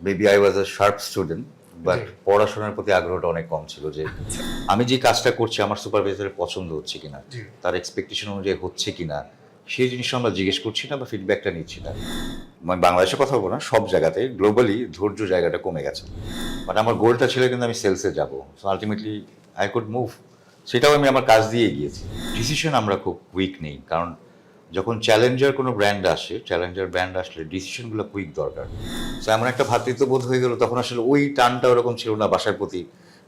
Maybe I was a sharp student but পড়াশোনার প্রতি আগ্রহটা অনেক কম ছিল যে আমি যে কাজটা করছি আমার সুপারভাইজারের পছন্দ হচ্ছে কিনা তার এক্সপেকটেশন অনুযায়ী হচ্ছে কিনা সেই জিনিসটা আমরা জিজ্ঞেস করছি না বা ফিডব্যাকটা নিচ্ছি না। মানে বাংলাদেশে কথা বলব না সব জায়গাতে গ্লোবালি ধৈর্য জায়গাটা কমে গেছে। বাট আমার গোলটা ছিল কিন্তু আমি সেলসে যাব so ultimately I could move সেটাও আমি আমার কাজ দিয়ে গিয়েছি ডিসিশন আমরা খুব উইক নেই কারণ যখন চ্যালেঞ্জার কোনো ব্র্যান্ড আসে চ্যালেঞ্জার ব্র্যান্ড আসলে ডিসিশনগুলো কুইক দরকার। সো এমন একটা ভ্রাতৃত্ববোধ হয়ে গেল, তখন আসলে ওই টানটা ওরকম ছিল না বাসার প্রতি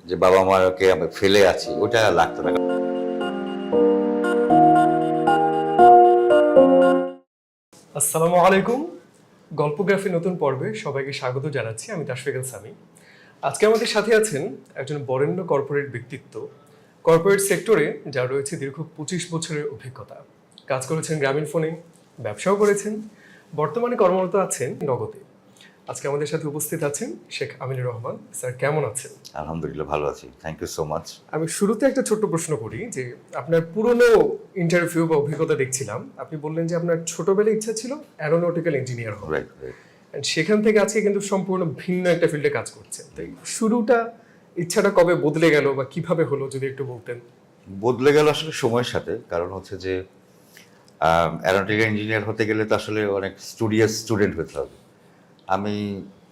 যে বাবা মাকে আমি ফেলে আছি ওটা লাগতো না। আসসালামু আলাইকুম। গল্পগ্রাফি নতুন পর্বে সবাইকে স্বাগত জানাচ্ছি, আমি তাশফিকুল সামি। আজকে আমাদের সাথে আছেন একজন বরেণ্য কর্পোরেট ব্যক্তিত্ব, কর্পোরেট সেক্টরে যা রয়েছে দীর্ঘ পঁচিশ বছরের অভিজ্ঞতা। কাজ করেছেন গ্রামীণ ফোনে ব্যবসাও করেছেন বর্তমানে কর্মরত আছেন নগদে। আজকে আমাদের সাথে উপস্থিত আছেন শেখ আমিনুর রহমান। স্যার কেমন আছেন? আলহামদুলিল্লাহ ভালো আছি। থ্যাংক ইউ সো মাচ আমি শুরুতে একটা ছোট্ট প্রশ্ন করি যে আপনার পুরনো ইন্টারভিউ বা অভিজ্ঞতা দেখছিলাম। আপনি বললেন যে আপনার ছোটবেলায় ইচ্ছা ছিল অ্যারোনটিক্যাল ইঞ্জিনিয়ার রাইট রাইট সেখান থেকে আজকে কিন্তু সম্পূর্ণ ভিন্ন একটা ফিল্ডে কাজ করছেন। তাই শুরুটা ইচ্ছাটা কবে বদলে গেল বা কীভাবে হলো যদি একটু বলতেন? বদলে গেল আসলে সময়ের সাথে। কারণ হচ্ছে যে অ্যারোনটিক্যাল ইঞ্জিনিয়ার হতে গেলে তো আসলে অনেক স্টুডিয়াস স্টুডেন্ট হতে হবে। আমি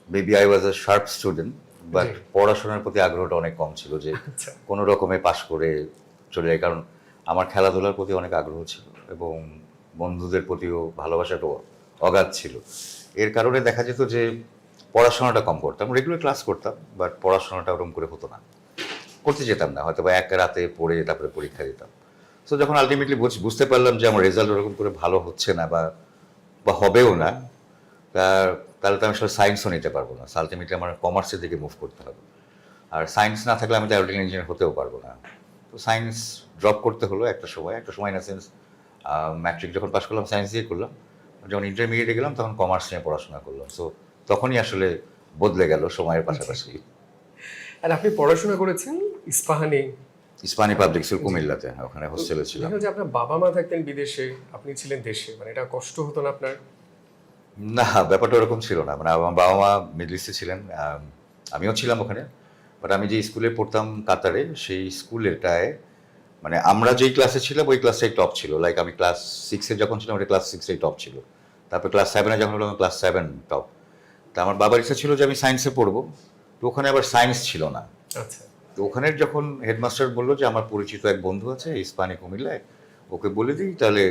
maybe I was a sharp student but পড়াশোনার প্রতি আগ্রহটা অনেক কম ছিল যে আচ্ছা। কোনো রকমে পাশ করে চলে যায় কারণ আমার খেলাধুলার প্রতি অনেক আগ্রহ ছিল এবং বন্ধুদের প্রতিও ভালোবাসাটা অগাধ ছিল। এর কারণে দেখা যেত যে পড়াশোনাটা কম করতাম রেগুলার ক্লাস করতাম বাট পড়াশোনাটা ওরকম করে হতো না। করতে যেতাম না হয়তো বা এক রাতে পড়ে তারপরে পরীক্ষা দিতাম। সো যখন আলটিমেটলি বুঝতে পারলাম যে আমার রেজাল্ট ওরকম করে ভালো হচ্ছে না বা বা হবেও না, তা- তাহলে তো আমি আসলে সায়েন্সও নিতে পারব না। আলটিমেটলি আমার কমার্সের দিকে মুভ করতে হবে। আর সায়েন্স না থাকলে আমি তো অ্যারোটিক্যাল ইঞ্জিনিয়ার হতেও পারব না। তো সায়েন্স ড্রপ করতে হলো একটা সময় একটা সময় না সেন্স ম্যাট্রিক যখন পাস করলাম সায়েন্স দিয়ে করলাম। যখন ইন্টারমিডিয়েটে গেলাম, তখন কমার্স নিয়ে পড়াশোনা করলাম। সো তখনই আসলে বদলে গেল সময়ের পাশাপাশি। আর আপনি পড়াশোনা করেছেন ইস্পাহানি ইস্পানি পাবলিক স্কুল কুমিল্লাতে ওখানে হোস্টেলে ছিলাম। যে আপনার বাবা মা থাকতেন বিদেশে আপনি ছিলেন দেশে মানে এটা কষ্ট হতো না আপনার? না ব্যাপারটা ওরকম ছিল না। মানে আমার বাবা মা মিডল ইস্টে ছিলেন আমিও ছিলাম ওখানে। বাট আমি যে স্কুলে পড়তাম কাতারে সেই স্কুলেটায় মানে আমরা যেই ক্লাসে ছিলাম ওই ক্লাসটাই টপ ছিল। লাইক আমি ক্লাস সিক্সে যখন ছিলাম ওটা ক্লাস সিক্সটাই টপ ছিল। তারপর ক্লাস সেভেনে যখন হলাম ক্লাস সেভেন টপ তা আমার বাবার ইচ্ছা ছিল যে আমি সায়েন্সে পড়ব। তো ওখানে আবার সায়েন্স ছিল না। আচ্ছা। তো ওখানে যখন হেডমাস্টার বলল যে আমার পরিচিত এক বন্ধু আছে ইস্পানি কুমিল্লায় ওকে বলে দিই তাহলে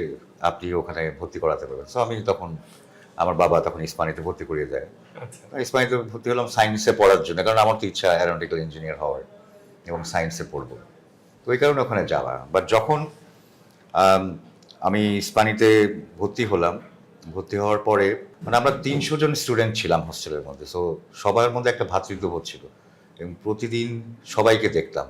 আপনি ওখানে ভর্তি করাতে পারবেন। সো আমি তখন আমার বাবা তখন ইস্পানিতে ভর্তি করিয়ে দেয়। আচ্ছা। ইস্পানিতে ভর্তি হলাম সায়েন্সে পড়ার জন্য কারণ আমার তো ইচ্ছা অ্যারোনটিক্যাল ইঞ্জিনিয়ার হওয়ার এবং সায়েন্সে পড়ব। তো ওই কারণে ওখানে যাওয়া। বাট যখন আমি ইস্পানিতে ভর্তি হলাম ভর্তি হওয়ার পরে মানে আমরা তিনশো জন স্টুডেন্ট ছিলাম হোস্টেলের মধ্যে। সো সবার মধ্যে একটা ভ্রাতৃত্ববোধ ছিল। এবং প্রতিদিন সবাইকে দেখতাম।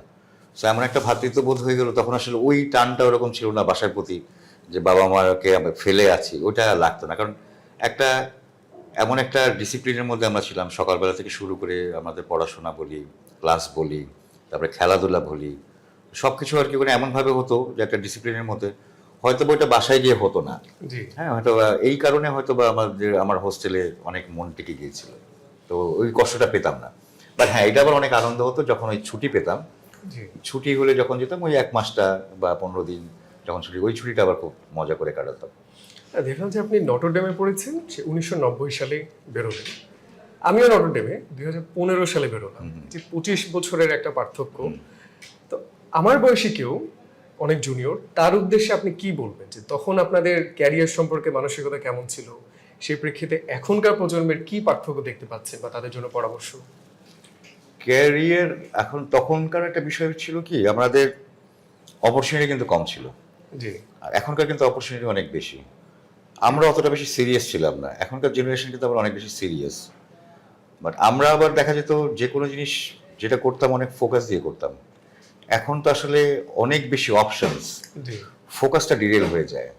সো এমন একটা ভ্রাতৃত্ববোধ হয়ে গেল তখন আসলে ওই টানটা ওরকম ছিল না বাসার প্রতি যে বাবা মাকে আমি ফেলে আছি ওটা লাগতো না। কারণ একটা এমন একটা ডিসিপ্লিনের মধ্যে আমরা ছিলাম সকালবেলা থেকে শুরু করে আমাদের পড়াশোনা বলি ক্লাস বলি তারপরে খেলাধুলা বলি সব কিছু আর কি করে এমনভাবে হতো যে একটা ডিসিপ্লিনের মধ্যে। হয়তো বা ওইটা বাসায় গিয়ে হতো না। হ্যাঁ হয়তো এই কারণে হয়তো বা আমাদের আমার হোস্টেলে অনেক মন টিকে গিয়েছিল। তো ওই কষ্টটা পেতাম না। বাট হ্যাঁ এটা আবার অনেক আনন্দ হতো যখন ওই ছুটি পেতাম। ছুটি হলে যখন যেতাম ওই এক মাসটা বা পনেরো দিন যখন ছুটি ওই ছুটিটা আবার খুব মজা করে কাটাতাম। দেখলাম যে আপনি নটরডেমে পড়েছেন সে উনিশশো নব্বই সালে বেরোলেন। আমিও নটরডেমে দুই হাজার পনেরো সালে বেরোলাম। যে পঁচিশ বছরের একটা পার্থক্য। তো আমার বয়সী কেউ অনেক জুনিয়র তার উদ্দেশ্যে আপনি কি বলবেন? যে তখন আপনাদের ক্যারিয়ার সম্পর্কে মানসিকতা কেমন ছিল? সেই প্রেক্ষিতে এখনকার প্রজন্মের কি পার্থক্য দেখতে পাচ্ছেন বা তাদের জন্য পরামর্শ? ক্যারিয়ার এখন তখনকার একটা বিষয় ছিল কি আমাদের অপরচুনিটি কিন্তু কম ছিল। জি। আর এখনকার কিন্তু অপরচুনিটি অনেক বেশি। আমরা অতটা বেশি সিরিয়াস ছিলাম না। এখনকার জেনারেশন কিন্তু আবার অনেক বেশি সিরিয়াস বাট আমরা আবার দেখা যেত যে কোনো জিনিস যেটা করতাম অনেক ফোকাস দিয়ে করতাম। এখন তো আসলে অনেক বেশি অপশনস ফোকাসটা ডিরেল হয়ে যায়।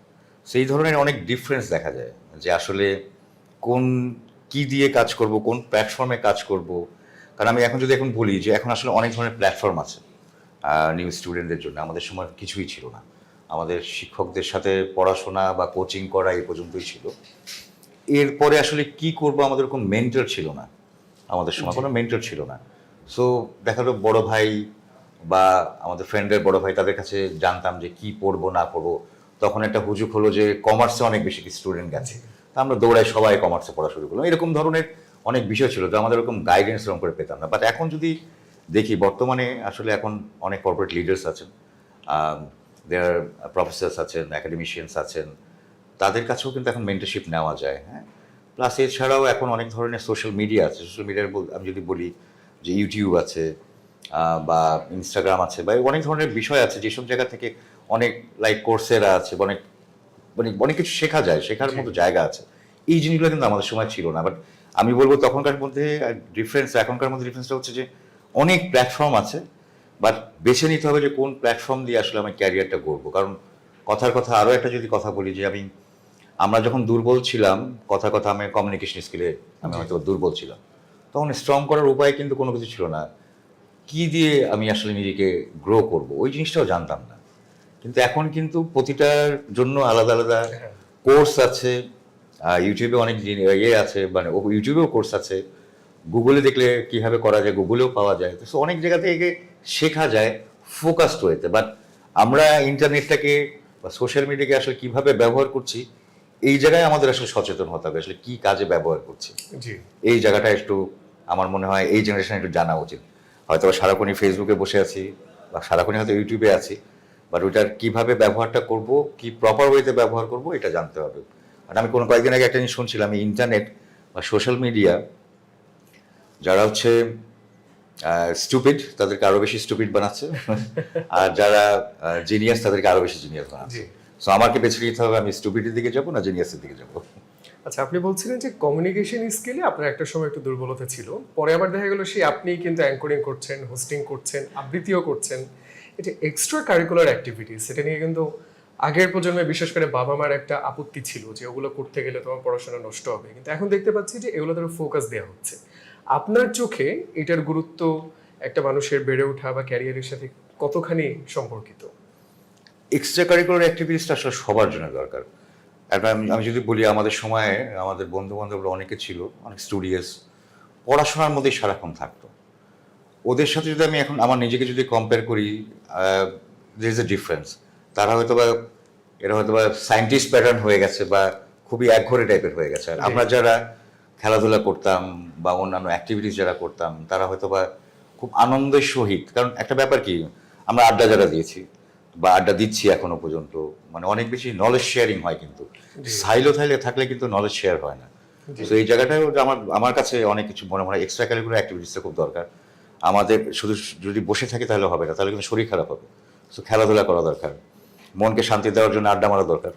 সেই ধরনের অনেক ডিফারেন্স দেখা যায়। যে আসলে কোন কি দিয়ে কাজ করব কোন প্ল্যাটফর্মে কাজ করব কারণ আমি এখন যদি এখন বলি যে এখন আসলে অনেক ধরনের প্ল্যাটফর্ম আছে নিউ স্টুডেন্টদের জন্য। আমাদের সময় কিছুই ছিল না। আমাদের শিক্ষকদের সাথে পড়াশোনা বা কোচিং করা এই পর্যন্তই ছিল। এরপরে আসলে কি করব আমাদের কোনো মেন্টর ছিল না। আমাদের সময় কোনো মেন্টর ছিল না। সো দেখা গেলো বড় ভাই বা আমাদের ফ্রেন্ডের বড় ভাই তাদের কাছে জানতাম যে কি পড়ব না পড়ব। তখন একটা হুজুক হলো যে কমার্সে অনেক বেশি স্টুডেন্ট গেছে। তা আমরা দৌড়াই সবাই কমার্সে পড়া শুরু করলাম। এরকম ধরনের অনেক বিষয় ছিল তো আমাদের ওরকম গাইডেন্স এরকম করে পেতাম না। বাট এখন যদি দেখি বর্তমানে আসলে এখন অনেক কর্পোরেট লিডার্স আছেন দেয়ার প্রফেসর্স আছেন একাডেমিশিয়ানস আছেন তাদের কাছেও কিন্তু এখন মেন্টারশিপ নেওয়া যায় হ্যাঁ? প্লাস এছাড়াও এখন অনেক ধরনের সোশ্যাল মিডিয়া আছে। সোশ্যাল মিডিয়ার আমি যদি বলি যে ইউটিউব আছে বা ইনস্টাগ্রাম আছে বা অনেক ধরনের বিষয় আছে যেসব জায়গা থেকে অনেক লাইক কোর্সেরা আছে অনেক মানে অনেক কিছু শেখা যায় শেখার মতো জায়গা আছে। এই জিনিসগুলো কিন্তু আমাদের সময় ছিল না। বাট আমি বলব তখনকার মধ্যে ডিফারেন্স এখনকার মধ্যে ডিফারেন্সটা হচ্ছে যে অনেক প্ল্যাটফর্ম আছে বাট বেছে নিতে হবে যে কোন প্ল্যাটফর্ম দিয়ে আসলে আমি ক্যারিয়ারটা করব কারণ কথার কথা আরও একটা যদি কথা বলি যে আমি আমরা যখন দুর্বল ছিলাম কথা কথা আমি কমিউনিকেশন স্কিলে আমি হয়তো দুর্বল ছিলাম তখন স্ট্রং করার উপায় কিন্তু কোনো কিছু ছিল না। কি দিয়ে আমি আসলে নিজেকে গ্রো করব ওই জিনিসটাও জানতাম না। কিন্তু এখন কিন্তু প্রতিটার জন্য আলাদা আলাদা হ্যাঁ। কোর্স আছে আহ, ইউটিউবে অনেক ইয়ে আছে মানে ইউটিউবেও কোর্স আছে। গুগলে দেখলে কীভাবে করা যায় গুগলেও পাওয়া যায়। তো অনেক জায়গা থেকে শেখা যায় ফোকাসড ওয়েতে বাট আমরা ইন্টারনেটটাকে বা সোশ্যাল মিডিয়াকে আসলে কীভাবে ব্যবহার করছি এই জায়গায় আমাদের আসলে সচেতন হতে হবে আসলে কি কাজে ব্যবহার করছি। এই জায়গাটা একটু আমার মনে হয় এই জেনারেশন একটু জানা উচিত। হয়তো সারাক্ষণই ফেসবুকে বসে আছি বা সারাক্ষণই হয়তো ইউটিউবে আছি বাট ওইটার কীভাবে ব্যবহারটা করব কি প্রপার ওয়েতে ব্যবহার করব এটা জানতে হবে। আর আমি কোনো কয়েকদিন আগে একটা জিনিস শুনছিলাম ইন্টারনেট বা সোশ্যাল মিডিয়া যারা হচ্ছে স্টুপিড তাদেরকে আরও বেশি স্টুপিড বানাচ্ছে। আর যারা জিনিয়াস তাদেরকে আরও বেশি জিনিয়াস বানাচ্ছে। সো আমাকে বেছে নিতে হবে আমি স্টুপিডের দিকে যাব না জিনিয়াসের দিকে যাব। আচ্ছা আপনি বলছিলেন যে কমিউনিকেশন স্কিলে আপনার একটা সময় একটু দুর্বলতা ছিল। পরে আবার দেখা গেল সেই আপনি কিন্তু অ্যাঙ্করিং করছেন হোস্টিং করছেন আবৃত্তিও করছেন। এটা এক্সট্রা কারিকুলার অ্যাক্টিভিটিস সেটা নিয়ে কিন্তু আগের প্রজন্মে বিশেষ করে বাবা মার একটা আপত্তি ছিল যে ওগুলো করতে গেলে তোমার পড়াশোনা নষ্ট হবে। কিন্তু এখন দেখতে পাচ্ছি যে এগুলো ধরো ফোকাস দেওয়া হচ্ছে। আপনার চোখে এটার গুরুত্ব একটা মানুষের বেড়ে ওঠা বা ক্যারিয়ারের সাথে কতখানি সম্পর্কিত? এক্সট্রা কারিকুলার অ্যাক্টিভিটিসটা আসলে সবার জন্য দরকার। আমি যদি বলি আমাদের সময়ে আমাদের বন্ধু বান্ধবরা অনেকে ছিল, অনেক স্টুডিয়াস পড়াশোনার মধ্যেই সারাক্ষণ থাকতো। ওদের সাথে যদি আমি এখন, আমার নিজেকে যদি কম্পেয়ার করি দের ইজ এ ডিফারেন্স তারা হয়তো বা এরা হয়তো বা সায়েন্টিস্ট প্যাটার্ন হয়ে গেছে বা খুবই একঘরে টাইপের হয়ে গেছে। আর আমরা যারা খেলাধুলা করতাম বা অন্যান্য অ্যাক্টিভিটিস যারা করতাম তারা হয়তো বা খুব আনন্দের সহিত কারণ একটা ব্যাপার কি আমরা আড্ডা যারা দিয়েছি বা আড্ডা দিচ্ছি এখনও পর্যন্ত মানে অনেক বেশি নলেজ শেয়ারিং হয় কিন্তু। সাইলো থাইলে থাকলে কিন্তু নলেজ শেয়ার হয় না। তো এই জায়গাটাও আমার আমার কাছে অনেক কিছু মনে মনে এক্সট্রা ক্যারিকুলার অ্যাক্টিভিটিসটা খুব দরকার। আমাদের শুধু যদি বসে থাকি তাহলে হবে না তাহলে কিন্তু শরীর খারাপ হবে। তো খেলাধুলা করা দরকার। মনকে শান্তি দেওয়ার জন্য আড্ডা মারা দরকার।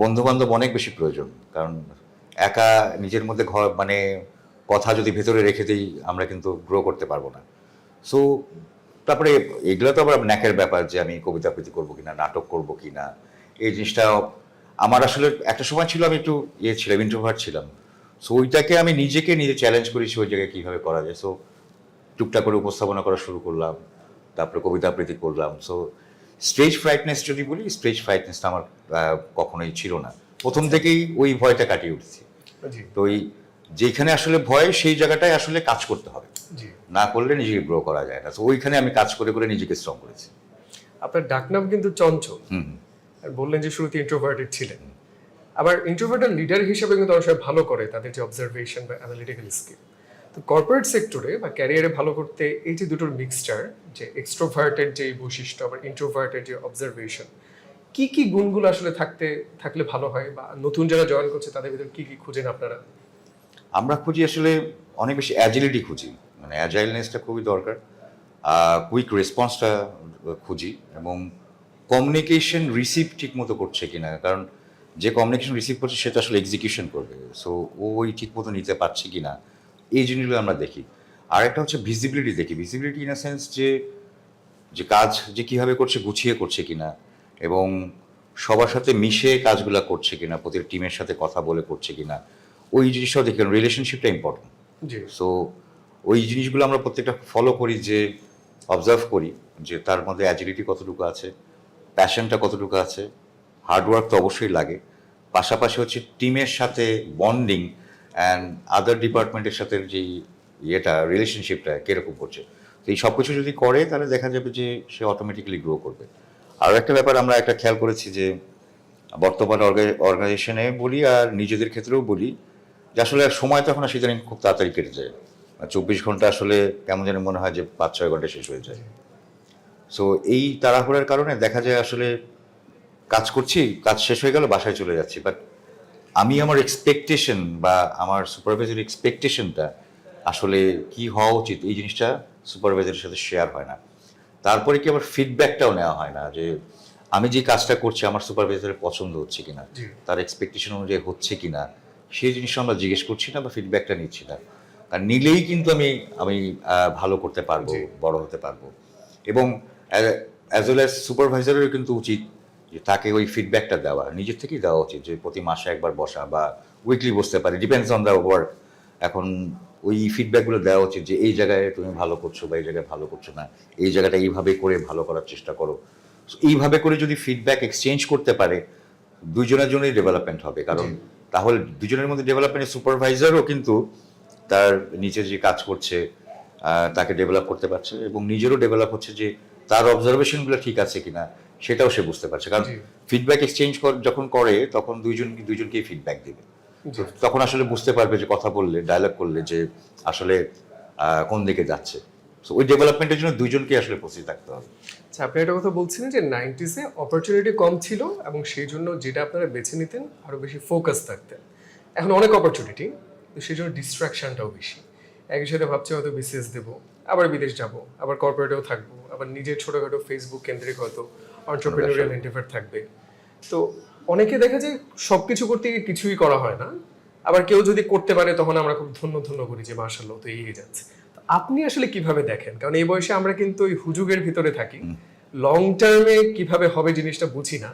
বন্ধু বান্ধব অনেক বেশি প্রয়োজন কারণ একা নিজের মধ্যে ঘর মানে কথা যদি ভেতরে রেখে দিই আমরা কিন্তু গ্রো করতে পারব না। সো তারপরে এগুলো তো আবার ন্যাকের ব্যাপার যে আমি কবিতা আবৃত্তি করব কিনা নাটক করব কিনা। এই জিনিসটা আমার আসলে একটা সময় ছিল আমি একটু ইয়ে ছিলাম ইন্ট্রোভার্ট ছিলাম। সো ওইটাকে আমি নিজেকে নিজে চ্যালেঞ্জ করেছি ওই জায়গায় কীভাবে করা যায়। সো টুকটাক করে উপস্থাপনা করা শুরু করলাম তারপরে কবিতা আবৃত্তি করলাম। সো স্টেজ ফ্রাইটনেস যদি বলি স্টেজ ফ্রাইটনেসটা আমার কখনোই ছিল না। প্রথম থেকেই ওই ভয়টা কাটিয়ে উঠছি। তো ওই যেখানে আসলে ভয় সেই জায়গাটায় আসলে কাজ করতে হবে। না করলে নিজেকে গ্রো করা যায় না। তো ওইখানে আমি কাজ করে করে নিজেকে স্ট্রং করেছি। আপনার ডাকনাম কিন্তু চঞ্চল। আর বললেন যে শুরুতে ইন্ট্রোভার্টেড ছিলেন। আবার ইন্ট্রোভার্টেড লিডার হিসেবে কিন্তু অনেক ভালো করে তাদের যে অবজারভেশন বা অ্যানালিটিক্যাল স্কিল তো কর্পোরেট সেক্টরে বা ক্যারিয়ারে ভালো করতে এই যে দুটোর মিক্সচার যে এক্সট্রোভার্টেড যে বৈশিষ্ট্য, আবার ইন্ট্রোভার্টেড যে অবজারভেশন কি কি গুণগুলো আসলে থাকতে, থাকলে ভালো হয় বা নতুন যারা জয়েন করছে তাদের ভিতর কি কি খুঁজেন আপনারা? আমরা খুঁজি আসলে অনেক বেশি অ্যাজিলিটি খুঁজি মানে অ্যাজাইলনেসটা খুবই দরকার কুইক রেসপন্সটা খুঁজি এবং কমিউনিকেশন রিসিভ ঠিক মতো করছে কিনা, কারণ যে কমিউনিকেশন রিসিভ করছে সেটা আসলে এক্সিকিউশন করবে সো ও ওই ঠিক মতো নিতে পারছে কিনা এই জিনিসগুলো আমরা দেখি। আর একটা হচ্ছে ভিজিবিলিটি দেখি। ভিজিবিলিটি ইন আ সেন্স যে যে কাজ যে কীভাবে করছে গুছিয়ে করছে কিনা এবং সবার সাথে মিশে কাজগুলো করছে কিনা প্রতিটা টিমের সাথে কথা বলে করছে কিনা ওই জিনিসটাও দেখি। রিলেশনশিপটা ইম্পর্টেন্ট জি। সো ওই জিনিসগুলো আমরা প্রত্যেকটা ফলো করি যে অবজার্ভ করি যে তার মধ্যে অ্যাজিলিটি কতটুকু আছে প্যাশনটা কতটুকু আছে হার্ডওয়ার্ক তো অবশ্যই লাগে। পাশাপাশি হচ্ছে টিমের সাথে বন্ডিং অ্যান্ড আদার ডিপার্টমেন্টের সাথে যেই ইয়েটা রিলেশনশিপটা কীরকম করছে? তো এই সব কিছু যদি করে, তাহলে দেখা যাবে যে সে অটোমেটিক্যালি গ্রো করবে। আরও একটা ব্যাপার আমরা একটা খেয়াল করেছি যে বর্তমান অর্গানাইজেশনে বলি আর নিজেদের ক্ষেত্রেও বলি, যে আসলে সময় তো এখন সেদিন খুব তাড়াতাড়ি কেটে যায়। চব্বিশ ঘণ্টা আসলে কেমন যেন মনে হয় যে পাঁচ, ছয় ঘণ্টা শেষ হয়ে যায়। সো এই তাড়াহুড়ার কারণে দেখা যায় আসলে কাজ করছি, কাজ শেষ হয়ে গেল, বাসায় চলে যাচ্ছি। বাট আমি আমার এক্সপেকটেশন বা আমার সুপারভাইজার এক্সপেকটেশনটা আসলে কি হওয়া উচিত এই জিনিসটা সুপারভাইজারের সাথে শেয়ার হয় না। তারপরে কি আবার ফিডব্যাকটাও নেওয়া হয় না যে আমি যে কাজটা করছি আমার সুপারভাইজারের পছন্দ হচ্ছে কিনা তার এক্সপেকটেশন অনুযায়ী হচ্ছে কিনা সেই জিনিসটা আমরা জিজ্ঞেস করছি না বা ফিডব্যাকটা নিচ্ছি না। আর নিলেই কিন্তু আমি আমি ভালো করতে পারব। বড় হতে পারব। এবং অ্যাজ ওয়েল অ্যাজ সুপারভাইজারেরও কিন্তু উচিত যে তাকে ওই ফিডব্যাকটা দেওয়া নিজের থেকেই দেওয়া উচিত যে প্রতি মাসে একবার বসা বা উইকলি বসতে পারে ডিপেন্ডস অন দ্য ওয়ার্ক এখন ওই ফিডব্যাকগুলো দেওয়া উচিত যে এই জায়গায় তুমি ভালো করছ বা এই জায়গায় ভালো করছ না এই জায়গাটা এইভাবে করে ভালো করার চেষ্টা করো। এইভাবে করে যদি ফিডব্যাক এক্সচেঞ্জ করতে পারে দুইজনের জন্যই ডেভেলপমেন্ট হবে। কারণ তাহলে দুজনের মধ্যে ডেভেলপমেন্টের সুপারভাইজারও কিন্তু তার নিচে যে কাজ করছে তাকে ডেভেলপ করতে পারছে এবং নিজেরও ডেভেলপ হচ্ছে যে তার অবজারভেশনগুলো ঠিক আছে কিনা। সেটাও সে বুঝতে পারছে। কারণ। ফিডব্যাক এক্সচেঞ্জ যখন করে তখন দুইজন দুইজনকেই ফিডব্যাক দেবে। তখন আসলে বুঝতে পারবে যে কথা বললে ডায়লগ করলে যে আসলে কোন দিকে যাচ্ছে। তো ওই ডেভেলপমেন্টের জন্য দুইজনকে আসলে প্রস্তুত থাকতে হবে। আচ্ছা আপনি একটা কথা বলছিলেন যে নাইনটিসে অপরচুনিটি কম ছিল এবং সেই জন্য যেটা আপনারা বেছে নিতেন আরও বেশি ফোকাস থাকতেন। এখন অনেক অপরচুনিটি তো সেই জন্য ডিস্ট্রাকশনটাও বেশি। একই সাথে ভাবছি হয়তো বিসিএস দেবো আবার বিদেশ যাব আবার কর্পোরেটেও থাকব আবার নিজের ছোটোখাটো ফেসবুক কেন্দ্রিক হয়তো অন্টারপ্রেনিউরিয়াল এন্টিভার থাকবে। তো অনেকে দেখা যায় সব কিছু করতে গিয়ে কিছুই করা হয় না। আবার কেউ যদি করতে পারে তখন আমরা খুব ধন্য ধন্য করি যে মার্শাল্লাহ তো এগিয়ে যাচ্ছে। আপনি আসলে কীভাবে দেখেন? কারণ এই বয়সে আমরা কিন্তু ওই হুজুগের ভিতরে থাকি। লং টার্মে কীভাবে হবে জিনিসটা বুঝি না।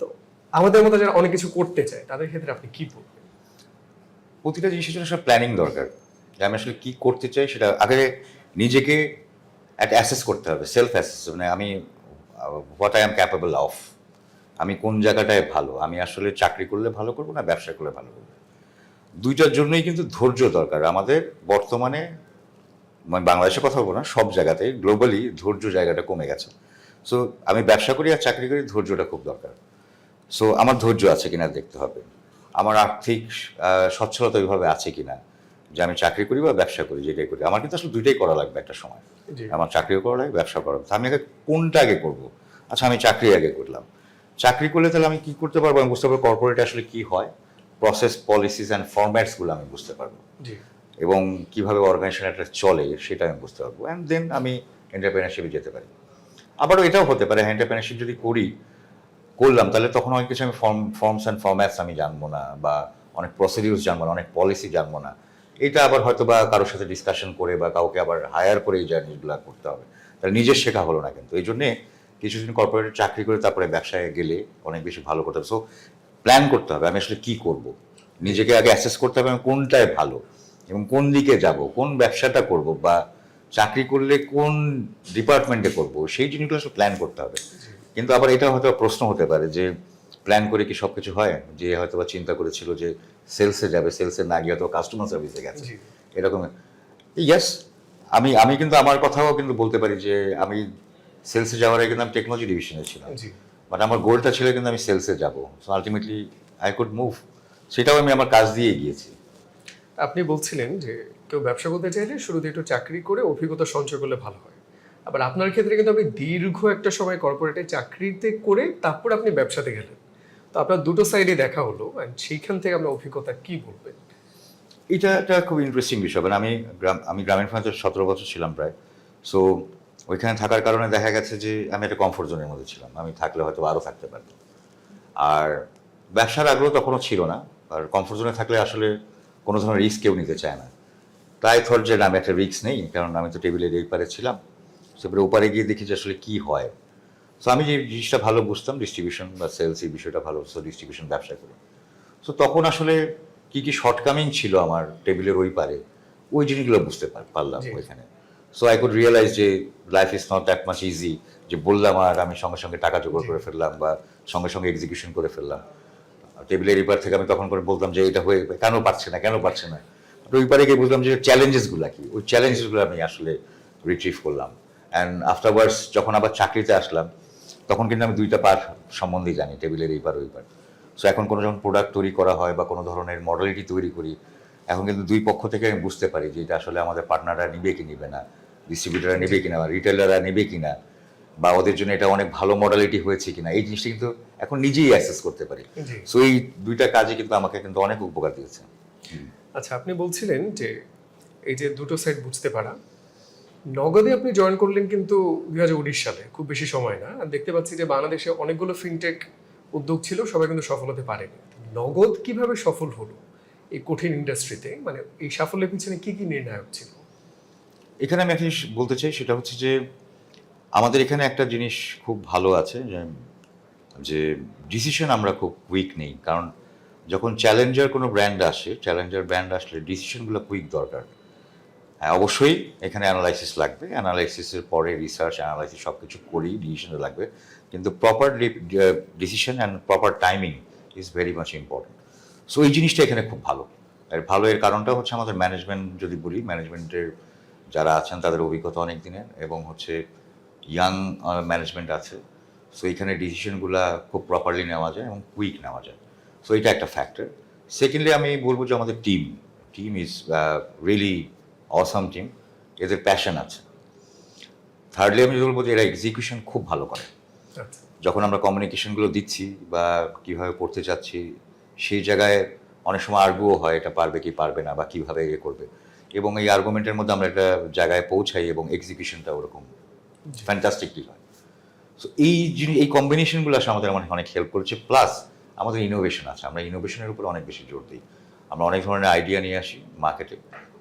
তো আমাদের মতো যারা অনেক কিছু করতে চায় তাদের ক্ষেত্রে আপনি কি বলবেন? প্রতিটা জিনিসের জন্য আসলে প্ল্যানিং দরকার। যে আমি আসলে কি করতে চাই সেটা আগে নিজেকে একটা অ্যাসেস করতে হবে সেলফ অ্যাসেস মানে আমি what I am capable of আমি কোন জায়গাটায় ভালো? আমি আসলে চাকরি করলে ভালো করব না ব্যবসা করলে ভালো করব? দুইটার জন্যই কিন্তু ধৈর্য দরকার। আমাদের বর্তমানে মানে বাংলাদেশের কথা বলব না, সব জায়গাতে গ্লোবালি ধৈর্য জায়গাটা কমে গেছে। সো আমি ব্যবসা করি আর চাকরি করি, ধৈর্যটা খুব দরকার। সো আমার ধৈর্য আছে কিনা দেখতে হবে। আমার আর্থিক সচ্ছলতা ওইভাবে আছে কিনা। যে আমি চাকরি করি বা ব্যবসা করি যেটাই করি। আমার কিন্তু আসলে দুইটাই করা লাগবে একটা সময়। আমার চাকরিও করা লাগবে ব্যবসা করা আমি আগে কোনটা আগে করব? আচ্ছা আমি চাকরি আগে করলাম। চাকরি করলে তাহলে আমি কি করতে পারব? আমি বুঝতে পারব কর্পোরেট আসলে কি হয়। প্রসেস পলিসিস অ্যান্ড ফরম্যাটসগুলো আমি বুঝতে পারব। এবং কীভাবে অর্গানাইজেশন একটা চলে সেটা আমি বুঝতে পারব। অ্যান্ড দেন আমি এন্টারপ্রেনারশিপে যেতে পারি। আবারও এটাও হতে পারে এন্টারপ্রেনারশিপ যদি করি করলাম তাহলে তখন অনেক কিছু আমি ফর্ম ফর্মস অ্যান্ড ফর্ম্যাটস আমি জানব না বা অনেক প্রসিডিউস জানব না অনেক পলিসি জানব না। এটা আবার হয়তো বা কারোর সাথে ডিসকাশন করে বা কাউকে আবার হায়ার করে এই জিনিসগুলো করতে হবে। তাহলে নিজের শেখা হলো না কিন্তু। এই জন্যে কিছুদিন কর্পোরেটে চাকরি করে তারপরে ব্যবসায় গেলে অনেক বেশি ভালো করতে হবে। সো প্ল্যান করতে হবে আমি আসলে কী করব? নিজেকে আগে অ্যাসেস করতে হবে আমি কোনটায় ভালো এবং কোন দিকে যাব, কোন ব্যবসাটা করব বা চাকরি করলে কোন ডিপার্টমেন্টে করব? সেই জিনিসগুলো প্ল্যান করতে হবে। কিন্তু আবার এটা হয়তো প্রশ্ন হতে পারে যে প্ল্যান করে কি সব কিছু হয়? যে হয়তো বা চিন্তা করেছিল যে সেলসে যাবে সেলসে না গিয়ে হয়তো কাস্টমার সার্ভিসে গেছে। এরকম। ইয়াস আমি আমি কিন্তু আমার কথাও কিন্তু বলতে পারি যে আমি সেলসে যাওয়ার আগে কিন্তু আমি টেকনোলজি ডিভিশনে ছিলাম। জি। বাট আমার গোলটা ছিল কিন্তু আমি সেলসে যাব। So ultimately I could move সেটাও আমি আমার কাজ দিয়ে গিয়েছি আপনি বলছিলেন যে কেউ ব্যবসা করতে চাইলে শুরুতে একটু চাকরি করে অভিজ্ঞতা সঞ্চয় করলে ভালো হয়। আবার আপনার ক্ষেত্রে কিন্তু আপনি দীর্ঘ একটা সময় কর্পোরেটে চাকরিতে করে তারপর আপনি ব্যবসাতে গেলেন। তো আপনার দুটো সাইডে দেখা হলো সেইখান থেকে আপনার অভিজ্ঞতা কি বলবেন? এটা একটা খুব ইন্টারেস্টিং বিষয় মানে আমি গ্রাম, আমি গ্রামীণ ফ্রান্সের সতেরো বছর ছিলাম প্রায়। সো ওইখানে থাকার কারণে দেখা গেছে যে আমি একটা কমফোর্ট জোনের মধ্যে ছিলাম। আমি থাকলে হয়তো আরও থাকতে পারতাম। আর ব্যবসার আগ্রহ তখনও ছিল না। আর কমফোর্ট জোনে থাকলে আসলে কোনো ধরনের রিস্ক কেউ নিতে চায় না। তাই থর যে আমি একটা রিস্ক নেই, কারণ আমি তো টেবিলের এই পারে ছিলাম। সেপরে ওপারে গিয়ে দেখি যে আসলে কী হয়। সো আমি যে জিনিসটা ভালো বুঝতাম ডিস্ট্রিবিউশন বা সেলস এই বিষয়টা ভালো বুঝতো ডিস্ট্রিবিউশন ব্যবসা করে। সো তখন আসলে কি কি শর্টকামিং ছিল আমার টেবিলের ওই পারে ওই জিনিসগুলো বুঝতে পার- পারলাম ওইখানে। সো আই কুড রিয়েলাইজ যে life is not that much easy যে বললাম আর আমি সঙ্গে সঙ্গে টাকা জোগাড় করে ফেললাম বা সঙ্গে সঙ্গে এক্সিকিউশন করে ফেললাম। টেবিলের এপার থেকে আমি তখন করে বলতাম যে এটা হয়ে কেন পারছে না কেন পারছে না? রবিবারে গিয়ে বুঝলাম যে চ্যালেঞ্জেসগুলো কি? ওই চ্যালেঞ্জেসগুলো আমি আসলে রিট্রিভ করলাম। অ্যান্ড আফটারওয়ার্ডস যখন আবার চাকরিতে আসলাম তখন কিন্তু আমি দুইটা পার সম্বন্ধেই জানি টেবিলের এই পার ওই পার সো এখন কোনো যখন প্রোডাক্ট তৈরি করা হয় বা কোনো ধরনের মডেলিটি তৈরি করি এখন কিন্তু দুই পক্ষ থেকে আমি বুঝতে পারি যে এটা আসলে আমাদের পার্টনাররা নিবে কি নিবে না ডিস্ট্রিবিউটাররা নেবে কিনা বা রিটেলাররা নেবে কিনা বা ওদের জন্য এটা অনেক ভালো মডেলিটি হয়েছে কিনা এই জিনিসটা কিন্তু এখন নিজেই অ্যাক্সেস করতে পারি। সো এই দুইটা কাজে কিন্তু আমাকে কিন্তু অনেক উপকার দিয়েছে। আচ্ছা আপনি বলছিলেন যে এই যে দুটো সাইড বুঝতে পারা নগদে আপনি জয়েন করলেন কিন্তু দুই হাজার উনিশ সালে, খুব বেশি সময় না। আর দেখতে পাচ্ছি যে বাংলাদেশে অনেকগুলো ফিনটেক উদ্যোগ ছিল, সবাই কিন্তু সফল হতে পারেনি। নগদ কীভাবে সফল হলো এই কঠিন ইন্ডাস্ট্রিতে মানে এই সাফল্যের পিছনে কি কি নির্ণায়ক ছিল? এখানে আমি একটা বলতে চাই, সেটা হচ্ছে যে আমাদের এখানে একটা জিনিস খুব ভালো আছে যে ডিসিশন আমরা খুব কুইক নেই। কারণ যখন চ্যালেঞ্জার কোনো ব্র্যান্ড আসে চ্যালেঞ্জার ব্র্যান্ড আসলে ডিসিশনগুলো কুইক দরকার। অবশ্যই এখানে অ্যানালাইসিস লাগবে। অ্যানালাইসিসের পরে রিসার্চ অ্যানালাইসিস সব কিছু করেই ডিসিশন লাগবে। কিন্তু proper decision and proper timing is very much important so এই জিনিসটা এখানে খুব ভালো। এর ভালো এর কারণটা হচ্ছে আমাদের ম্যানেজমেন্ট যদি বলি ম্যানেজমেন্টের যারা আছেন তাদের অভিজ্ঞতা অনেক দিনের এবং হচ্ছে ইয়াং ম্যানেজমেন্ট আছে। সো এখানে ডিসিশনগুলো খুব প্রপারলি নেওয়া যায় এবং কুইক নেওয়া যায়। সো এটা একটা ফ্যাক্টর সেকেন্ডলি আমি বলব যে আমাদের team team is really awesome team এদের প্যাশন আছে। থার্ডলি আমি বলব যে এরা এক্সিকিউশন খুব ভালো করে। যখন আমরা কমিউনিকেশনগুলো দিচ্ছি বা কীভাবে পড়তে চাচ্ছি সেই জায়গায় অনেক সময় আর্গুও হয় এটা পারবে কি পারবে না বা কীভাবে ইয়ে করবে। এবং এই আর্গুমেন্টের মধ্যে আমরা একটা জায়গায় পৌঁছাই এবং এক্সিকিউশনটা ওরকম ফ্যান্টাস্টিকলি হয় সো এই জিনিস এই কম্বিনেশনগুলো আসলে আমাদের অনেক অনেক হেল্প করেছে। প্লাস আমাদের ইনোভেশন আছে। আমরা ইনোভেশনের উপর অনেক বেশি জোর দিই। আমরা অনেক ধরনের আইডিয়া নিয়ে আসি মার্কেটে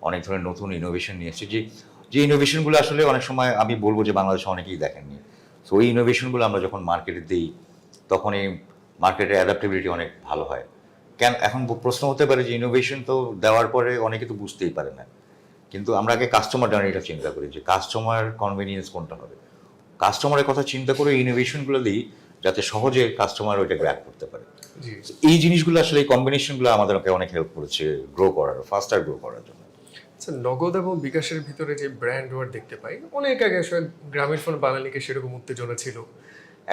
অনেক ধরনের নতুন ইনোভেশন নিয়ে আসি যে যে ইনোভেশনগুলো আসলে অনেক সময় আমি বলব যে বাংলাদেশে অনেকেই দেখেননি। সো এই ইনোভেশনগুলো আমরা যখন মার্কেটে দিই তখন এই মার্কেটের অ্যাডাপ্টেবিলিটি অনেক ভালো হয়। কেন এখন প্রশ্ন হতে পারে যে ইনোভেশন তো দেওয়ার পরে অনেকে তো বুঝতেই পারে না। কিন্তু আমরা আগে কাস্টমার জার্নিটা চিন্তা করি যে কাস্টমার কনভেনিয়েন্স কোনটা হবে? কাস্টমারের কথা চিন্তা করে ইনোভেশনগুলো দিই যাতে সহজে কাস্টমার ওইটা গ্র্যাপ করতে পারে। এই জিনিসগুলো আসলে এই কম্বিনেশনগুলো আমাদেরকে অনেক হেল্প করেছে গ্রো করার ফাস্টার গ্রো করার জন্য। আচ্ছা নগদ এবং বিকাশের ভিতরে যে ব্র্যান্ড ওয়ার্ড দেখতে পাই, অনেক আগে আসলে গ্রামীণ ফোন বাঙালিকে সেরকম উত্তেজনা ছিল।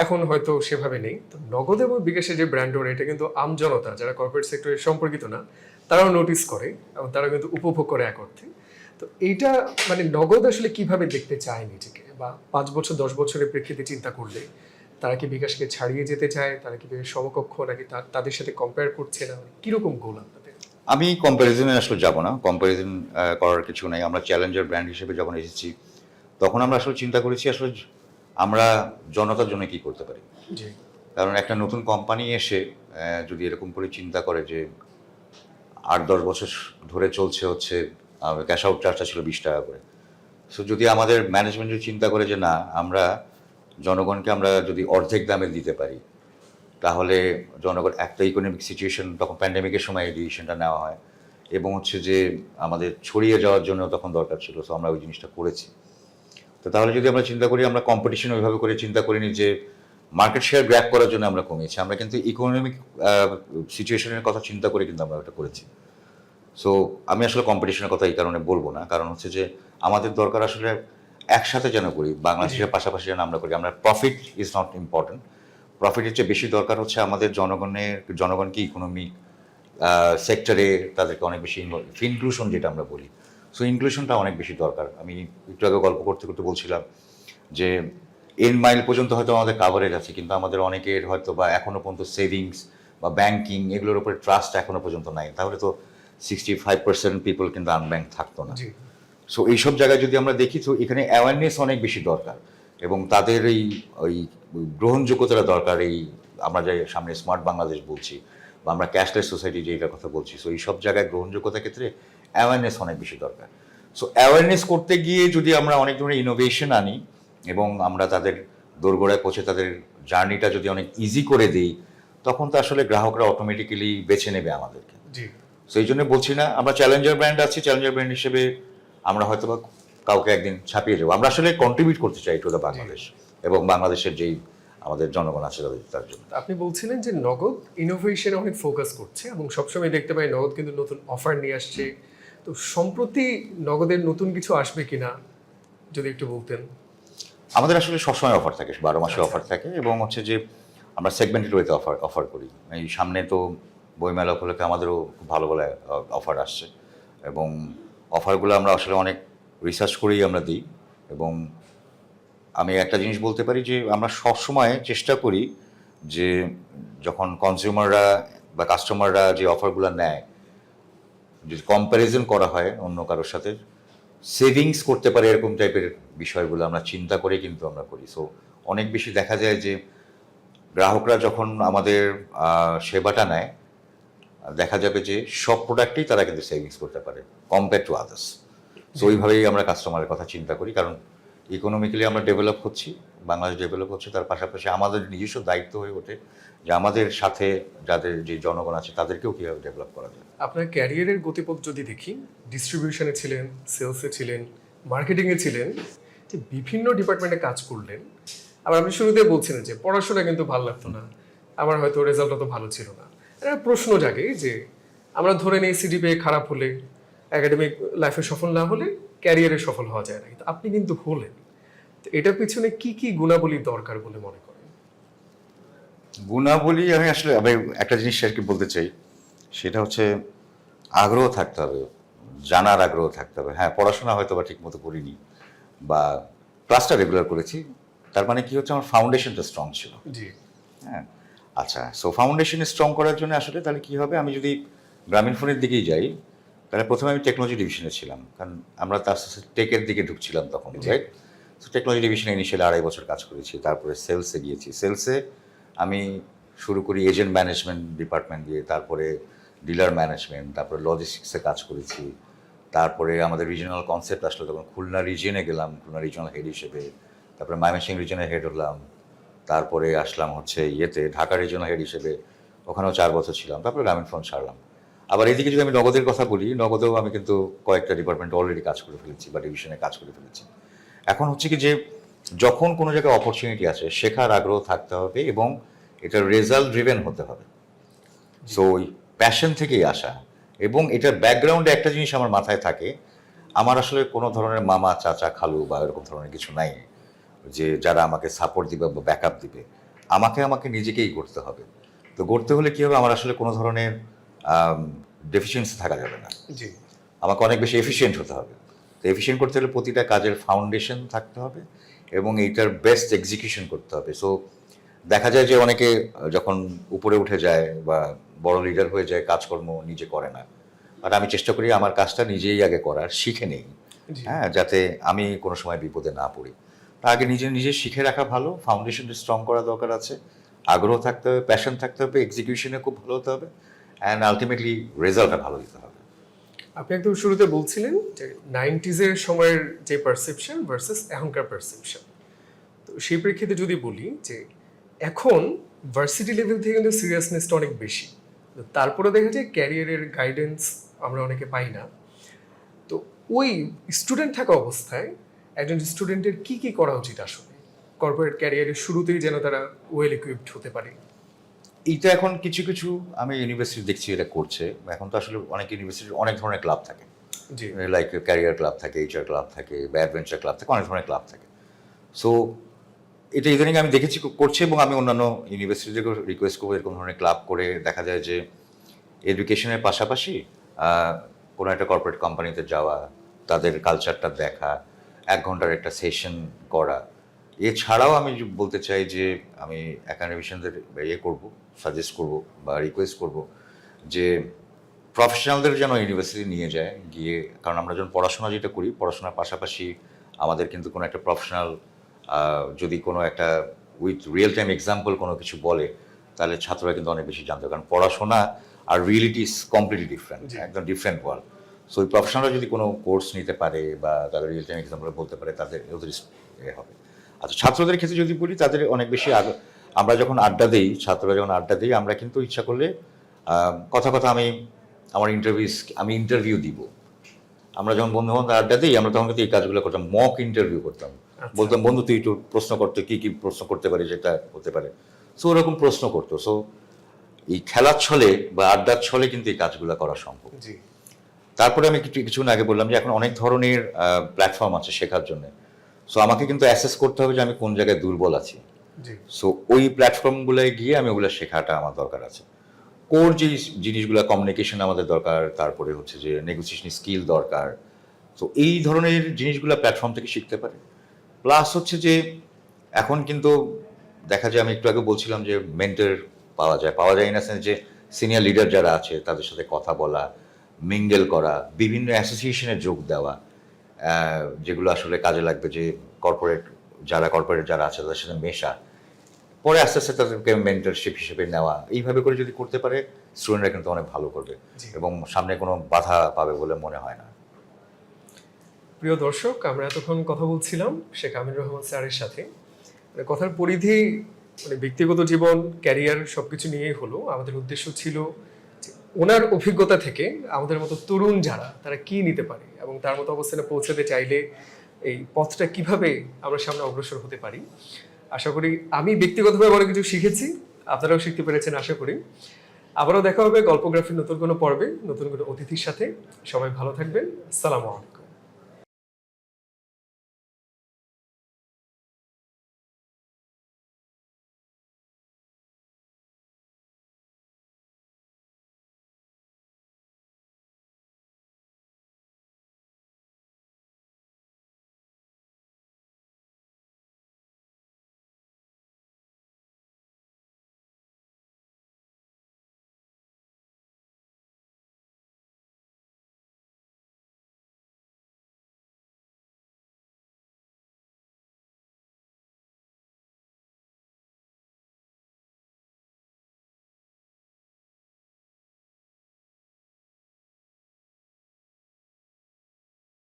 এখন হয়তো সেভাবে নেই। তো নগদ এবং বিকাশের যে ব্র্যান্ড ওয়ার্ড এটা কিন্তু আমজনতা যারা কর্পোরেট সেক্টরে সম্পর্কিত না, তারাও নোটিস করে এবং তারা কিন্তু উপভোগ করে এক অর্থে। তো এইটা মানে নগদ আসলে কীভাবে দেখতে চায় নিজেকে? বা পাঁচ বছর, দশ বছরের প্রেক্ষিতে চিন্তা করলে তারা কি বিকাশকে ছাড়িয়ে যেতে চায়? তারা কি সমকক্ষ নাকি তাদের সাথে কম্পেয়ার করছে না? কীরকম গোল আমি কম্প্যারিজনে আসলে যাব না। কম্প্যারিজন করার কিছু নাই। আমরা চ্যালেঞ্জার ব্র্যান্ড হিসেবে যখন এসেছি তখন আমরা আসলে চিন্তা করেছি আসলে আমরা জনতার জন্য কি করতে পারি। কারণ একটা নতুন কোম্পানি এসে যদি এরকম করে চিন্তা করে যে আট দশ বছর ধরে চলছে হচ্ছে ক্যাশ আউট চার্জটা ছিল বিশ টাকা করে। সো যদি আমাদের ম্যানেজমেন্ট যদি চিন্তা করে যে না আমরা জনগণকে আমরা যদি অর্ধেক দামে দিতে পারি তাহলে জনগণ একটা ইকোনমিক সিচুয়েশন তখন প্যান্ডেমিকের সময় এই ডিসিশনটা নেওয়া হয়। এবং হচ্ছে যে আমাদের ছড়িয়ে যাওয়ার জন্য তখন দরকার ছিল সো আমরা ওই জিনিসটা করেছি। তো তাহলে যদি আমরা চিন্তা করি আমরা কম্পিটিশন ওইভাবে করে চিন্তা করিনি যে মার্কেট শেয়ার গ্র্যাপ করার জন্য আমরা কমিয়েছি। আমরা কিন্তু ইকোনমিক সিচুয়েশনের কথা চিন্তা করে কিন্তু আমরা ওটা করেছি। সো আমি আসলে কম্পিটিশনের কথা এই কারণে বলব না। কারণ হচ্ছে যে আমাদের দরকার আসলে একসাথে যেন করি বাংলাদেশের পাশাপাশি যেন আমরা করি। আমরা প্রফিট ইজ নট ইম্পর্টেন্ট প্রফিটের চেয়ে বেশি দরকার হচ্ছে আমাদের জনগণের জনগণকে ইকোনমিক সেক্টরে তাদেরকে অনেক বেশি ইনক্লুশন যেটা আমরা বলি। সো ইনক্লুশনটা অনেক বেশি দরকার। আমি একটু আগে গল্প করতে করতে বলছিলাম যে এন মাইল পর্যন্ত হয়তো আমাদের কাভারেজ আছে কিন্তু আমাদের অনেকের হয়তো বা এখনও পর্যন্ত সেভিংস বা ব্যাংকিং এগুলোর উপরে ট্রাস্ট এখনও পর্যন্ত নাই। তাহলে তো সিক্সটি ফাইভ পার্সেন্ট পিপল কিন্তু আনব্যাংক থাকতো না। সো এইসব জায়গায় যদি আমরা দেখি তো এখানে অ্যাওয়ারনেস অনেক বেশি দরকার। এবং তাদের এই ওই গ্রহণযোগ্যতাটা দরকার এই আমরা যে সামনে স্মার্ট বাংলাদেশ বলছি বা আমরা ক্যাশলেস সোসাইটি যে এটার কথা বলছি। সো এইসব জায়গায় গ্রহণযোগ্যতার ক্ষেত্রে অ্যাওয়ারনেস অনেক বেশি দরকার। সো অ্যাওয়ারনেস করতে গিয়ে যদি আমরা অনেক ধরনের ইনোভেশন আনি এবং আমরা তাদের দোরগোড়ায় পৌঁছে তাদের জার্নিটা যদি অনেক ইজি করে দিই তখন তো আসলে গ্রাহকরা অটোমেটিক্যালি বেছে নেবে আমাদেরকে। জি। সেই জন্য বলছি না আমরা চ্যালেঞ্জার ব্র্যান্ড আছি চ্যালেঞ্জার ব্র্যান্ড হিসেবে আমরা হয়তো বা কাউকে একদিন ছাপিয়ে যাব। আমরা আসলে কন্ট্রিবিউট করতে চাই টু দ্য বাংলাদেশ। এবং বাংলাদেশের যেই আমাদের জনগণ আছে তাদের তার জন্য। আপনি বলছিলেন যে নগদ ইনোভেশনে অনেক ফোকাস করছে এবং সবসময় দেখতে পাই নগদ কিন্তু নতুন অফার নিয়ে আসছে। তো সম্প্রতি নগদের নতুন কিছু আসবে কিনা যদি একটু বলতেন। আমাদের আসলে সবসময় অফার থাকে বারো মাসে অফার থাকে এবং হচ্ছে যে আমরা সেগমেন্টেড ওয়েতে অফার অফার করি। এই সামনে তো বইমেলা উপলক্ষে আমাদেরও খুব ভালো ভালো অফার আসছে। এবং অফারগুলো আমরা আসলে অনেক রিসার্চ করেই আমরা দিই এবং আমি একটা জিনিস বলতে পারি যে আমরা সবসময় চেষ্টা করি যে যখন কনজিউমাররা বা কাস্টমাররা যে অফারগুলো নেয় যদি কম্প্যারিজন করা হয় অন্য কারোর সাথে সেভিংস করতে পারে এরকম টাইপের বিষয়গুলো আমরা চিন্তা করে কিন্তু আমরা করি। সো অনেক বেশি দেখা যায় যে গ্রাহকরা যখন আমাদের সেবাটা নেয় দেখা যাবে যে সব প্রোডাক্টেই তারা কিন্তু সেভিংস করতে পারে কম্পেয়ার টু আদার্স সো ওইভাবেই আমরা কাস্টমারের কথা চিন্তা করি কারণ ইকোনমিক্যালি আমরা ডেভেলপ হচ্ছি, বাংলাদেশ ডেভেলপ হচ্ছে, তার পাশাপাশি আমাদের নিজস্ব দায়িত্ব হয়ে ওঠে যে আমাদের সাথে যাদের যে জনগণ আছে তাদেরকেও কীভাবে ডেভেলপ করা যায়। আপনার ক্যারিয়ারের গতিপথ যদি দেখি ডিস্ট্রিবিউশনে ছিলেন সেলসে ছিলেন মার্কেটিংয়ে ছিলেন, যে বিভিন্ন ডিপার্টমেন্টে কাজ করলেন, আবার আপনি শুরুতে বলছিলেন যে পড়াশোনা কিন্তু ভালো লাগতো না, আমার হয়তো রেজাল্ট অত ভালো ছিল না। একটা প্রশ্ন জাগে যে আমরা ধরে নিই সিডি পেয়ে খারাপ হলে একাডেমিক লাইফে সফল না হলে ক্যারিয়ারে সফল হওয়া যায় না। কিন্তু আপনি কিন্তু হলেন। তো এটার পিছনে কি কি গুণাবলী দরকার বলে মনে করেন? গুণাবলী আমি আসলে আমি একটা জিনিস আর কি বলতে চাই। সেটা হচ্ছে আগ্রহ থাকতে হবে। জানার আগ্রহ থাকতে হবে। হ্যাঁ পড়াশোনা হয়তো বা ঠিক মতো করিনি বা ক্লাসটা রেগুলার করেছি। তার মানে কি হচ্ছে আমার ফাউন্ডেশনটা স্ট্রং ছিল। জি। হ্যাঁ আচ্ছা সো ফাউন্ডেশন স্ট্রং করার জন্য আসলে তাহলে কি হবে? আমি যদি গ্রামীণ ফোনের দিকেই যাই তাহলে প্রথমে আমি টেকনোলজি ডিভিশনে ছিলাম কারণ আমরা তার সাথে টেকের দিকে ঢুকছিলাম তখন রাইট তো টেকনোলজি ডিভিশনে ইনিশিয়ালি আড়াই বছর কাজ করেছি তারপরে সেলসে গিয়েছি। সেলসে আমি শুরু করি এজেন্ট ম্যানেজমেন্ট ডিপার্টমেন্ট দিয়ে তারপরে ডিলার ম্যানেজমেন্ট তারপরে লজিস্টিক্সে কাজ করেছি। তারপরে আমাদের রিজিওনাল কনসেপ্ট আসলো তখন খুলনা রিজিয়নে গেলাম খুলনা রিজিওনাল হেড হিসেবে। তারপরে ময়মনসিংহ রিজিয়নের হেড হলাম। তারপরে আসলাম হচ্ছে ইয়েতে ঢাকা রিজিয়নাল হেড হিসেবে। ওখানেও চার বছর ছিলাম তারপরে গ্রামীণ ফোন ছাড়লাম আবার এদিকে যদি আমি নগদের কথা বলি নগদেও আমি কিন্তু কয়েকটা ডিপার্টমেন্ট অলরেডি কাজ করে ফেলেছি বা ডিভিশনে কাজ করে ফেলেছি। এখন হচ্ছে কি যে যখন কোনো জায়গায় অপরচুনিটি আছে শেখার আগ্রহ থাকতে হবে এবং এটা রেজাল্ট ড্রিভেন হতে হবে। সো ওই প্যাশন থেকেই আসা এবং এটার ব্যাকগ্রাউন্ডে একটা জিনিস আমার মাথায় থাকে। আমার আসলে কোনো ধরনের মামা চাচা খালু বা এরকম ধরনের কিছু নাই যে যারা আমাকে সাপোর্ট দিবে বা ব্যাকআপ দিবে। আমাকে আমাকে নিজেকেই করতে হবে। তো গড়তে হলে কী হবে? আমার আসলে কোনো ধরনের ডেফিসিয়েন্সি থাকা যাবে না। জি। আমাকে অনেক বেশি এফিসিয়েন্ট হতে হবে। তো এফিসিয়েন্ট করতে হলে প্রতিটা কাজের ফাউন্ডেশন থাকতে হবে এবং এইটার বেস্ট এক্সিকিউশন করতে হবে। সো দেখা যায় যে অনেকে যখন উপরে উঠে যায় বা বড় লিডার হয়ে যায় কাজকর্ম নিজে করে না। আর আমি চেষ্টা করি আমার কাজটা নিজেই আগে করার শিখে নেই। হ্যাঁ যাতে আমি কোনো সময় বিপদে না পড়ি। তা আগে নিজে নিজে শিখে রাখা ভালো ফাউন্ডেশনটা স্ট্রং করা দরকার আছে। আগ্রহ থাকতে হবে প্যাশন থাকতে হবে এক্সিকিউশনে খুব ভালো হতে হবে। অ্যান্ড আলটিমেটলি রেজাল্টটা ভালো দিতে হবে। আপনি একদম শুরুতে বলছিলেন যে নাইনটিজের সময়ের যে পারসেপশন ভার্সেস এখনকার পারসেপশন তো সেই প্রেক্ষিতে যদি বলি যে এখন ভার্সিটি লেভেল থেকে কিন্তু সিরিয়াসনেসটা অনেক বেশি। তারপরে দেখা যায় ক্যারিয়ারের গাইডেন্স আমরা অনেকে পাই না। তো ওই স্টুডেন্ট থাকা অবস্থায় একজন স্টুডেন্টের কি কি করা উচিত আসলে? কর্পোরেট ক্যারিয়ারের শুরুতেই যেন তারা ওয়েল ইকুইপড হতে পারে। এইটা এখন কিছু কিছু আমি ইউনিভার্সিটি দেখছি এটা করছে। এখন তো আসলে অনেক ইউনিভার্সিটির অনেক ধরনের ক্লাব থাকে। জি। লাইক ক্যারিয়ার ক্লাব থাকে এইচআর ক্লাব থাকে বা অ্যাডভেঞ্চার ক্লাব থাকে অনেক ধরনের ক্লাব থাকে। সো এটা ইদানিং আমি দেখেছি করছে এবং আমি অন্যান্য ইউনিভার্সিটিকেও রিকোয়েস্ট করব এরকম ধরনের ক্লাব করে। দেখা যায় যে এডুকেশনের পাশাপাশি কোনো একটা কর্পোরেট কোম্পানিতে যাওয়া তাদের কালচারটা দেখা এক ঘণ্টার একটা সেশন করা। এছাড়াও আমি বলতে চাই যে আমি অ্যাকাডেমিশিয়ানদের ইয়ে করব সাজেস্ট করব বা রিকোয়েস্ট করব যে প্রফেশনালদের যেন ইউনিভার্সিটি নিয়ে যায় গিয়ে কারণ আমরা যখন পড়াশোনা যেটা করি পড়াশোনার পাশাপাশি আমাদের কিন্তু কোনো একটা প্রফেশনাল যদি কোনো একটা উইথ রিয়েল টাইম এক্সাম্পল কোনো কিছু বলে তাহলে ছাত্ররা কিন্তু অনেক বেশি জানতে। কারণ পড়াশোনা আর রিয়েলিটি ইজ কমপ্লিটলি ডিফারেন্ট। একদম ডিফারেন্ট ওয়ার্ল্ড সো ওই প্রফেশনালরা যদি কোনো কোর্স নিতে পারে বা তাদের রিয়েল টাইম এক্সাম্পল বলতে পারে তাদের ওদের এ হবে আচ্ছা ছাত্রদের ক্ষেত্রে যদি বলি তাদের অনেক বেশি আমরা যখন আড্ডা দিই ছাত্ররা যখন আড্ডা দিই আমরা কিন্তু ইচ্ছা করলে কথা কথা আমি আমার ইন্টারভিউ আমি ইন্টারভিউ দিব। আমরা যখন বন্ধু বান্ধব আড্ডা দিই আমরা তখন কিন্তু এই কাজগুলো করতাম মক ইন্টারভিউ করতাম। আচ্ছা। বলতাম বন্ধু তুই একটু প্রশ্ন করতে কি কি প্রশ্ন করতে পারে যেটা হতে পারে। সো ওরকম প্রশ্ন করতো। সো এই খেলার ছলে বা আড্ডার ছলে কিন্তু এই কাজগুলো করা সম্ভব। তারপরে আমি কিছু কিছুক্ষণ আগে বললাম যে এখন অনেক ধরনের প্ল্যাটফর্ম আছে শেখার জন্য। সো আমাকে কিন্তু অ্যাসেস করতে হবে যে আমি কোন জায়গায় দুর্বল আছি। সো ওই প্ল্যাটফর্মগুলোয় গিয়ে আমি ওগুলো শেখাটা আমার দরকার আছে। কোর যে জিনিসগুলো কমিউনিকেশন আমাদের দরকার তারপরে হচ্ছে যে নেগোসিয়েশন স্কিল দরকার। তো এই ধরনের জিনিসগুলো প্ল্যাটফর্ম থেকে শিখতে পারে। প্লাস হচ্ছে যে এখন কিন্তু দেখা যায় আমি একটু আগে বলছিলাম যে মেন্টর পাওয়া যায়। পাওয়া যায় না যে সিনিয়র লিডার যারা আছে তাদের সাথে কথা বলা মিঙ্গেল করা বিভিন্ন অ্যাসোসিয়েশনে যোগ দেওয়া। যেগুলো আসলে কাজে লাগবে যে কর্পোরেট যারা কর্পোরেট যারা আছে তাদের সাথে মেশা। পরে আস্তে আস্তে তাদেরকে মেন্টরশিপ হিসেবে নেওয়া। এইভাবে করে যদি করতে পারে স্টুডেন্টরা কিন্তু অনেক ভালো করবে এবং সামনে কোনো বাধা পাবে বলে মনে হয় না। প্রিয় দর্শক আমরা এতক্ষণ কথা বলছিলাম শেখ আমিনুর রহমান স্যারের সাথে। মানে কথার পরিধি মানে ব্যক্তিগত জীবন ক্যারিয়ার সবকিছু নিয়েই হলো। আমাদের উদ্দেশ্য ছিল ওনার অভিজ্ঞতা থেকে আমাদের মতো তরুণ যারা, তারা কি নিতে পারে? এবং তার মতো অবস্থানে পৌঁছাতে চাইলে এই পথটা কীভাবে আমরা সামনে অগ্রসর হতে পারি? আশা করি আমি ব্যক্তিগতভাবে অনেক কিছু শিখেছি, আপনারাও শিখতে পেরেছেন, আশা করি। আবারও দেখা হবে গল্পগ্রাফির নতুন কোনো পর্বে, নতুন কোনো অতিথির সাথে। সবাই ভালো থাকবেন। আসসালামু আলাইকুম।